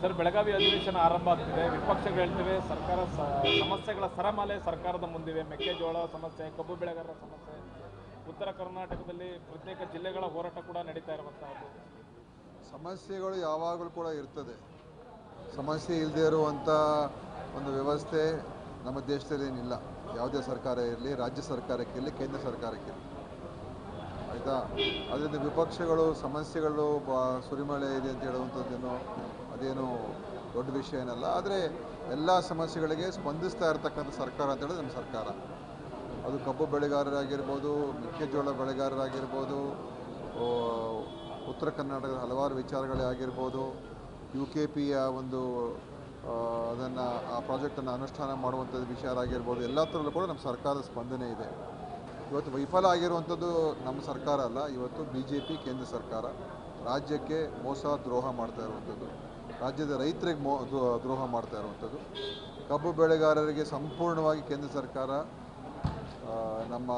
Sir, Belagavi ಅಧಿವೇಶನ ಆರಂಭ ಆಗ್ತಿದೆ. ವಿಪಕ್ಷಗಳು ಹೇಳ್ತಿವೆ, ಸರ್ಕಾರ ಸಮಸ್ಯೆಗಳ ಸರಮಾಲೆ ಸರ್ಕಾರದ ಮುಂದಿವೆ. ಮೆಕ್ಕೆಜೋಳ ಸಮಸ್ಯೆ, ಕಬ್ಬು ಬೆಳೆಗಾರರ ಸಮಸ್ಯೆ, ಉತ್ತರ ಕರ್ನಾಟಕದಲ್ಲಿ ಪ್ರತ್ಯೇಕ ಜಿಲ್ಲೆಗಳ ಹೋರಾಟ ಕೂಡ ನಡೀತಾ ಇರುವಂತಹದ್ದು. ಸಮಸ್ಯೆಗಳು ಯಾವಾಗಲೂ ಕೂಡ ಇರ್ತದೆ. ಸಮಸ್ಯೆ ಇಲ್ಲದೆ ಇರುವಂಥ ಒಂದು ವ್ಯವಸ್ಥೆ ನಮ್ಮ ದೇಶದಲ್ಲಿ ಏನಿಲ್ಲ. ಯಾವುದೇ ಸರ್ಕಾರ ಇರಲಿ, ರಾಜ್ಯ ಸರ್ಕಾರಕ್ಕಿರಲಿ ಕೇಂದ್ರ ಸರ್ಕಾರಕ್ಕಿರಲಿ ಆಯಿತಾ? ಅದರಿಂದ ವಿಪಕ್ಷಗಳು, ಸಮಸ್ಯೆಗಳು, ಬ, ಸುರಿಮಳೆ ಇದೆ ಅಂತ ಹೇಳುವಂಥದ್ದೇನೋ, ಅದೇನು ದೊಡ್ಡ ವಿಷಯ ಏನಲ್ಲ. ಆದರೆ ಎಲ್ಲ ಸಮಸ್ಯೆಗಳಿಗೆ ಸ್ಪಂದಿಸ್ತಾ ಇರತಕ್ಕಂಥ ಸರ್ಕಾರ ಅಂತ ಹೇಳಿದ್ರೆ ನಮ್ಮ ಸರ್ಕಾರ. ಅದು ಕಬ್ಬು ಬೆಳೆಗಾರರಾಗಿರ್ಬೋದು, ಮೆಕ್ಕೆಜೋಳ ಬೆಳೆಗಾರರಾಗಿರ್ಬೋದು ಉತ್ತರ ಕರ್ನಾಟಕದ ಹಲವಾರು ವಿಚಾರಗಳೇ ಆಗಿರ್ಬೋದು. ಯು ಕೆ ಪಿಯ ಒಂದು ಅದನ್ನು, ಆ ಪ್ರಾಜೆಕ್ಟನ್ನು ಅನುಷ್ಠಾನ ಮಾಡುವಂಥದ್ದು ವಿಚಾರ ಆಗಿರ್ಬೋದು. ಎಲ್ಲ ಥರಲ್ಲೂ ಕೂಡ ನಮ್ಮ ಸರ್ಕಾರದ ಸ್ಪಂದನೆ ಇದೆ. ಇವತ್ತು ವೈಫಲ ಆಗಿರುವಂಥದ್ದು ನಮ್ಮ ಸರ್ಕಾರ ಅಲ್ಲ, ಇವತ್ತು ಬಿ ಜೆ ಪಿ ಕೇಂದ್ರ ಸರ್ಕಾರ ರಾಜ್ಯಕ್ಕೆ ಮೋಸ, ದ್ರೋಹ ಮಾಡ್ತಾ ಇರುವಂಥದ್ದು. ರಾಜ್ಯದ ರೈತರಿಗೆ ಮೋ, ದ್ರೋ- ದ್ರೋಹ ಮಾಡ್ತಾ ಇರುವಂಥದ್ದು. ಕಬ್ಬು ಬೆಳೆಗಾರರಿಗೆ ಸಂಪೂರ್ಣವಾಗಿ ಕೇಂದ್ರ ಸರ್ಕಾರ ನಮ್ಮ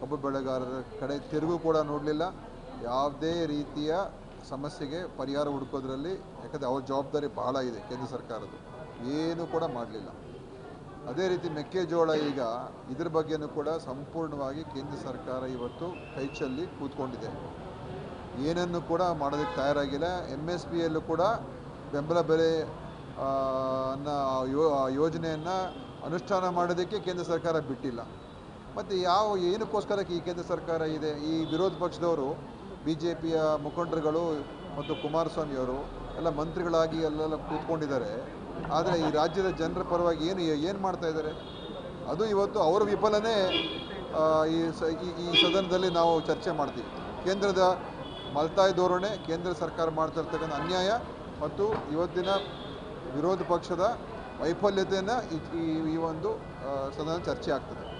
ಕಬ್ಬು ಬೆಳೆಗಾರರ ಕಡೆ ತಿರುಗು ಕೂಡ ನೋಡಲಿಲ್ಲ. ಯಾವುದೇ ರೀತಿಯ ಸಮಸ್ಯೆಗೆ ಪರಿಹಾರ ಹುಡುಕೋದ್ರಲ್ಲಿ, ಯಾಕಂದರೆ ಅವ್ರ ಜವಾಬ್ದಾರಿ ಬಹಳ ಇದೆ ಕೇಂದ್ರ ಸರ್ಕಾರದ್ದು. ಏನೂ ಕೂಡ ಮಾಡಲಿಲ್ಲ. ಅದೇ ರೀತಿ ಮೆಕ್ಕೆಜೋಳ ಈಗ ಇದ್ರ ಬಗ್ಗೆನೂ ಕೂಡ ಸಂಪೂರ್ಣವಾಗಿ ಕೇಂದ್ರ ಸರ್ಕಾರ ಇವತ್ತು ಕೈಚಲ್ಲಿ ಕೂತ್ಕೊಂಡಿದೆ. ಏನನ್ನು ಕೂಡ ಮಾಡೋದಕ್ಕೆ ತಯಾರಾಗಿಲ್ಲ. ಎಂ ಎಸ್ ಪಿಯಲ್ಲೂ ಕೂಡ ಬೆಂಬಲ ಬೆಲೆ ಯೋ ಯೋಜನೆಯನ್ನು ಅನುಷ್ಠಾನ ಮಾಡೋದಕ್ಕೆ ಕೇಂದ್ರ ಸರ್ಕಾರ ಬಿಟ್ಟಿಲ್ಲ. ಮತ್ತು ಯಾವ ಏನಕ್ಕೋಸ್ಕರ ಈ ಕೇಂದ್ರ ಸರ್ಕಾರ ಇದೆ? ಈ ವಿರೋಧ ಪಕ್ಷದವರು ಬಿ ಜೆ ಪಿಯ ಮುಖಂಡರುಗಳು ಮತ್ತು ಕುಮಾರಸ್ವಾಮಿಯವರು, ಎಲ್ಲ ಮಂತ್ರಿಗಳಾಗಿ ಎಲ್ಲೆಲ್ಲ ಕೂತ್ಕೊಂಡಿದ್ದಾರೆ. ಆದರೆ ಈ ರಾಜ್ಯದ ಜನರ ಪರವಾಗಿ ಏನು ಏನು ಮಾಡ್ತಾ ಇದ್ದಾರೆ? ಅದು ಇವತ್ತು ಅವರ ವಿಫಲನೇ ಈ ಈ ಸದನದಲ್ಲಿ ನಾವು ಚರ್ಚೆ ಮಾಡ್ತೀವಿ. ಕೇಂದ್ರದ ಮಲ್ತಾಯಿ ಧೋರಣೆ, ಕೇಂದ್ರ ಸರ್ಕಾರ ಮಾಡ್ತಾ ಇರ್ತಕ್ಕಂಥ ಅನ್ಯಾಯ ಮತ್ತು ಇವತ್ತಿನ ವಿರೋಧ ಪಕ್ಷದ ವೈಫಲ್ಯತೆಯನ್ನು ಈ ಈ- ಒಂದು ಸದನ ಚರ್ಚೆ ಆಗ್ತದೆ.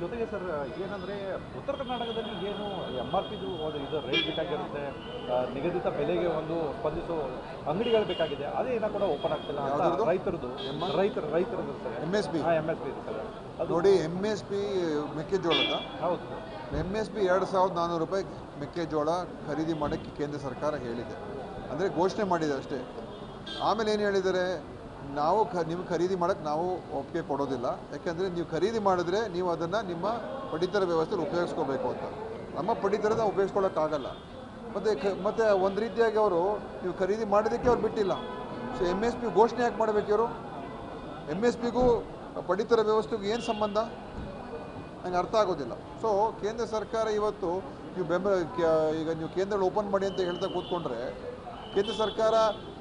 ಜೊತೆಗೆ ಸರ್ ಏನಂದ್ರೆ ಉತ್ತರ ಕರ್ನಾಟಕದಲ್ಲಿ ಏನು ಎಂ ಆರ್ ಪಿದು ಒಂದು ಇದು ರೇಟ್ ಬೇಕಾಗಿರುತ್ತೆ ನಿಗದಿತ ಬೆಲೆಗೆ ಒಂದು ಸ್ಪಂದಿಸೋ ಅಂಗಡಿಗಳು ಬೇಕಾಗಿದೆ ಅದೇ ಏನೋ ಕೂಡ ಓಪನ್ ಆಗ್ತಿಲ್ಲ ರೈತರದು? ರೈತರ ರೈತರದ್ದು ಸರ್. ಎಂ ಎಸ್ ಪಿ ಹಾಂ ಎಂ ಎಸ್ ಪಿ ಸರ್. ಅದು ನೋಡಿ ಎಂ ಎಸ್ ಪಿ ಮೆಕ್ಕೆಜೋಳದ? ಹೌದು ಸರ್. ಎಂ ಎಸ್ ಪಿ ಎರಡು ಸಾವಿರದ ನಾನ್ನೂರು ರೂಪಾಯಿ ಮೆಕ್ಕೆಜೋಳ ಖರೀದಿ ಮಾಡೋಕ್ಕೆ ಕೇಂದ್ರ ಸರ್ಕಾರ ಹೇಳಿದೆ. ಅಂದರೆ ಘೋಷಣೆ ಮಾಡಿದೆ ಅಷ್ಟೇ. ಆಮೇಲೆ ಏನು ಹೇಳಿದ್ದಾರೆ? ನಾವು ಖ ನಿಮ್ಗೆ ಖರೀದಿ ಮಾಡೋಕ್ಕೆ ನಾವು ಒಪ್ಪಿಗೆ ಕೊಡೋದಿಲ್ಲ. ಯಾಕೆಂದರೆ ನೀವು ಖರೀದಿ ಮಾಡಿದ್ರೆ ನೀವು ಅದನ್ನು ನಿಮ್ಮ ಪಡಿತರ ವ್ಯವಸ್ಥೆಯಲ್ಲಿ ಉಪಯೋಗಿಸ್ಕೋಬೇಕು ಅಂತ. ನಮ್ಮ ಪಡಿತರದ ಉಪಯೋಗಿಸ್ಕೊಳ್ಳೋಕ್ಕಾಗಲ್ಲ ಮತ್ತು ಕ, ಮತ್ತು ಒಂದು ರೀತಿಯಾಗಿ ಅವರು ನೀವು ಖರೀದಿ ಮಾಡೋದಕ್ಕೆ ಅವ್ರು ಬಿಟ್ಟಿಲ್ಲ. ಸೊ ಎಂ ಎಸ್ ಪಿ ಘೋಷಣೆ ಯಾಕೆ ಮಾಡಬೇಕು ಇವರು? ಎಂ ಎಸ್ ಪಿಗೂ ಪಡಿತರ ವ್ಯವಸ್ಥೆಗೂ ಏನು ಸಂಬಂಧ? ನನಗೆ ಅರ್ಥ ಆಗೋದಿಲ್ಲ. ಸೊ ಕೇಂದ್ರ ಸರ್ಕಾರ ಇವತ್ತು ನೀವು ಬೆಂಬಲ ಈಗ ನೀವು ಕೇಂದ್ರಗಳು ಓಪನ್ ಮಾಡಿ ಅಂತ ಹೇಳ್ತಾ ಕೂತ್ಕೊಂಡ್ರೆ, ಕೇಂದ್ರ ಸರ್ಕಾರ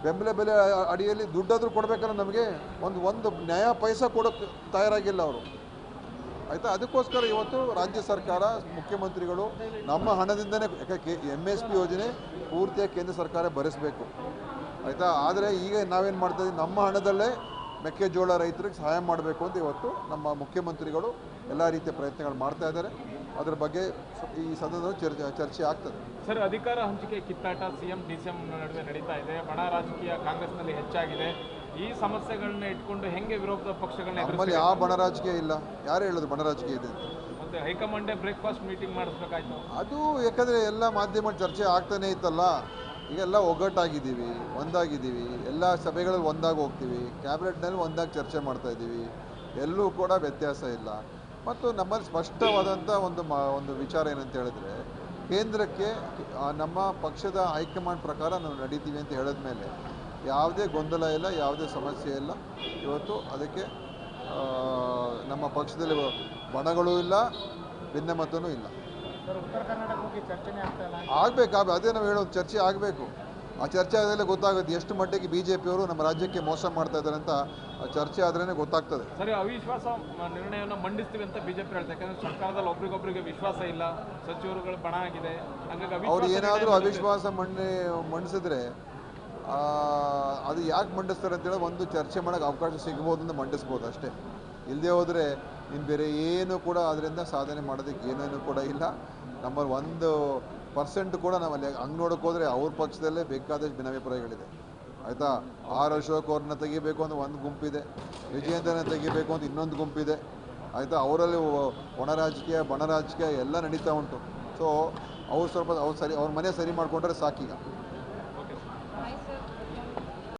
ಬೆಂಬಲ ಬೆಲೆ ಅಡಿಯಲ್ಲಿ ದುಡ್ಡಾದರೂ ಕೊಡಬೇಕಲ್ಲ ನಮಗೆ ಒಂದು ಒಂದು ನ್ಯಾಯ ಪೈಸಾ ಕೊಡೋಕ್ಕೆ ತಯಾರಾಗಿಲ್ಲ ಅವರು. ಆಯಿತಾ? ಅದಕ್ಕೋಸ್ಕರ ಇವತ್ತು ರಾಜ್ಯ ಸರ್ಕಾರ, ಮುಖ್ಯಮಂತ್ರಿಗಳು ನಮ್ಮ ಹಣದಿಂದನೇ ಯಾಕೆ ಎಂ ಎಸ್ ಪಿ ಯೋಜನೆ ಪೂರ್ತಿಯಾಗಿ ಕೇಂದ್ರ ಸರ್ಕಾರ ಭರಿಸಬೇಕು. ಆಯಿತಾ? ಆದರೆ ಈಗ ನಾವೇನು ಮಾಡ್ತಾ ಇದ್ದೀವಿ ನಮ್ಮ ಹಣದಲ್ಲೇ ಮೆಕ್ಕೆಜೋಳ ರೈತರಿಗೆ ಸಹಾಯ ಮಾಡಬೇಕು ಅಂತ ಇವತ್ತು ನಮ್ಮ ಮುಖ್ಯಮಂತ್ರಿಗಳು ಎಲ್ಲ ರೀತಿಯ ಪ್ರಯತ್ನಗಳು ಮಾಡ್ತಾ ಇದ್ದಾರೆ. ಅದರ ಬಗ್ಗೆ ಸ- ಈ ಸದನದಲ್ಲಿ ಚರ್ಚೆ ಚರ್ಚೆ ಆಗ್ತದೆ. ಸರ್ ಅಧಿಕಾರ ಹಂಚಿಕೆ ಕಿತ್ತಾಟ ಸಿಎಂ ಡಿಸಿಎಂ ನಡುವೆ ನಡೀತಾ ಇದೆ. ಬಣ ರಾಜಕೀಯ ಕಾಂಗ್ರೆಸ್ನಲ್ಲಿ ಹೆಚ್ಚಾಗಿದೆ. ಈ ಸಮಸ್ಯೆಗಳನ್ನ ಇಟ್ಕೊಂಡು ಹೆಂಗೆ ವಿರೋಧ ಪಕ್ಷಗಳನ್ನ ನಮ್ಮಲ್ಲಿ? ಯಾವ ಬಣ ರಾಜಕೀಯ ಇಲ್ಲ. ಯಾರು ಹೇಳೋದು ಬಣ ರಾಜಕೀಯ ಇದೆ ಮತ್ತೆ ಹೈಕಮಾಂಡೇ ಬ್ರೇಕ್ಫಾಸ್ಟ್ ಮೀಟಿಂಗ್ ಮಾಡಿಸ್ಬೇಕಾಯ್ತು? ಅದು ಯಾಕಂದರೆ ಎಲ್ಲ ಮಾಧ್ಯಮ ಚರ್ಚೆ ಆಗ್ತಾನೆ ಇತ್ತಲ್ಲ. ಈಗೆಲ್ಲ ಒಗ್ಗಟ್ಟಾಗಿದ್ದೀವಿ, ಒಂದಾಗಿದ್ದೀವಿ. ಎಲ್ಲ ಸಭೆಗಳಲ್ಲಿ ಒಂದಾಗಿ ಹೋಗ್ತೀವಿ. ಕ್ಯಾಬಿನೆಟ್ನಲ್ಲಿ ಒಂದಾಗಿ ಚರ್ಚೆ ಮಾಡ್ತಾ ಇದ್ದೀವಿ. ಎಲ್ಲೂ ಕೂಡ ವ್ಯತ್ಯಾಸ ಇಲ್ಲ. ಮತ್ತು ನಮ್ಮಲ್ಲಿ ಸ್ಪಷ್ಟವಾದಂಥ ಒಂದು ಮ, ಒಂದು ವಿಚಾರ ಏನಂತ ಹೇಳಿದ್ರೆ, ಕೇಂದ್ರಕ್ಕೆ ನಮ್ಮ ಪಕ್ಷದ ಹೈಕಮಾಂಡ್ ಪ್ರಕಾರ ನಾವು ನಡೀತೀವಿ ಅಂತ ಹೇಳಿದ ಮೇಲೆ ಯಾವುದೇ ಗೊಂದಲ ಇಲ್ಲ, ಯಾವುದೇ ಸಮಸ್ಯೆ ಇಲ್ಲ. ಇವತ್ತು ಅದಕ್ಕೆ ನಮ್ಮ ಪಕ್ಷದಲ್ಲಿ ಬಣಗಳೂ ಇಲ್ಲ, ಭಿನ್ನಮತನೂ ಇಲ್ಲ. ಸರ್ ಉತ್ತರ ಕರ್ನಾಟಕ ಬಗ್ಗೆ ಚರ್ಚೆನೇ ಆಗ್ತಾ ಆಗಬೇಕು ಅದೇ ನಾವು ಹೇಳೋದು ಚರ್ಚೆ ಆಗಬೇಕು. ಆ ಚರ್ಚೆ ಆದಮೇಲೆ ಗೊತ್ತಾಗುತ್ತೆ ಎಷ್ಟು ಮಟ್ಟಿಗೆ ಬಿ ಜೆ ಪಿಯವರು ನಮ್ಮ ರಾಜ್ಯಕ್ಕೆ ಮೋಸ ಮಾಡ್ತಾ ಇದ್ದಾರೆ ಅಂತ ಆ ಚರ್ಚೆ ಆದ್ರೇ ಗೊತ್ತಾಗ್ತದೆ. ಸರಿ ಅವಿಶ್ವಾಸ ನಿರ್ಣಯವನ್ನು ಮಂಡಿಸ್ತೀವಿ ಅಂತ ಬಿಜೆಪಿ ಹೇಳ್ತಾರೆ. ಯಾಕಂದ್ರೆ ಸರ್ಕಾರದಲ್ಲಿ ಒಬ್ರಿಗೊಬ್ರಿಗೆ ವಿಶ್ವಾಸ ಇಲ್ಲ ಸಚಿವರುಗಳು ಬಣ ಆಗಿದೆ. ಹಾಗಾಗಿ ಅವ್ರು ಏನಾದರೂ ಅವಿಶ್ವಾಸ ಮಂಡಿ ಮಂಡಿಸಿದ್ರೆ ಆ, ಅದು ಯಾಕೆ ಮಂಡಿಸ್ತಾರೆ ಅಂತೇಳಿ ಒಂದು ಚರ್ಚೆ ಮಾಡೋಕ್ಕೆ ಅವಕಾಶ ಸಿಗ್ಬೋದು ಅಂತ ಮಂಡಿಸ್ಬೋದು ಅಷ್ಟೇ. ಇಲ್ಲದೆ ಹೋದರೆ ಇನ್ನು ಬೇರೆ ಏನು ಕೂಡ ಅದರಿಂದ ಸಾಧನೆ ಮಾಡೋದಕ್ಕೆ ಏನೇನು ಕೂಡ ಇಲ್ಲ. ನಮ್ಮಲ್ಲಿ ಒಂದು ಪರ್ಸೆಂಟ್ ಕೂಡ ನಾವಲ್ಲಿ ಹಂಗೆ ನೋಡೋಕೆ ಹೋದರೆ ಅವ್ರ ಪಕ್ಷದಲ್ಲೇ ಬೇಕಾದಷ್ಟು ಭಿನ್ನಾಭಿಪ್ರಾಯಗಳಿದೆ ಆಯಿತಾ? ಆರ್ ಅಶೋಕ್ ಅವ್ರನ್ನ ತೆಗಿಬೇಕು ಅಂತ ಒಂದು ಗುಂಪಿದೆ. ವಿಜಯೇಂದ್ರನ ತೆಗಿಬೇಕು ಅಂತ ಇನ್ನೊಂದು ಗುಂಪಿದೆ. ಆಯಿತಾ? ಅವರಲ್ಲಿ ಒಣ ರಾಜಕೀಯ, ಬಣ ರಾಜಕೀಯ ಎಲ್ಲ ನಡೀತಾ ಉಂಟು. ಸೊ ಅವ್ರು ಸ್ವಲ್ಪ, ಅವ್ರು ಸರಿ, ಅವ್ರ ಮನೆ ಸರಿ ಮಾಡಿಕೊಂಡ್ರೆ ಸಾಕೀಗ.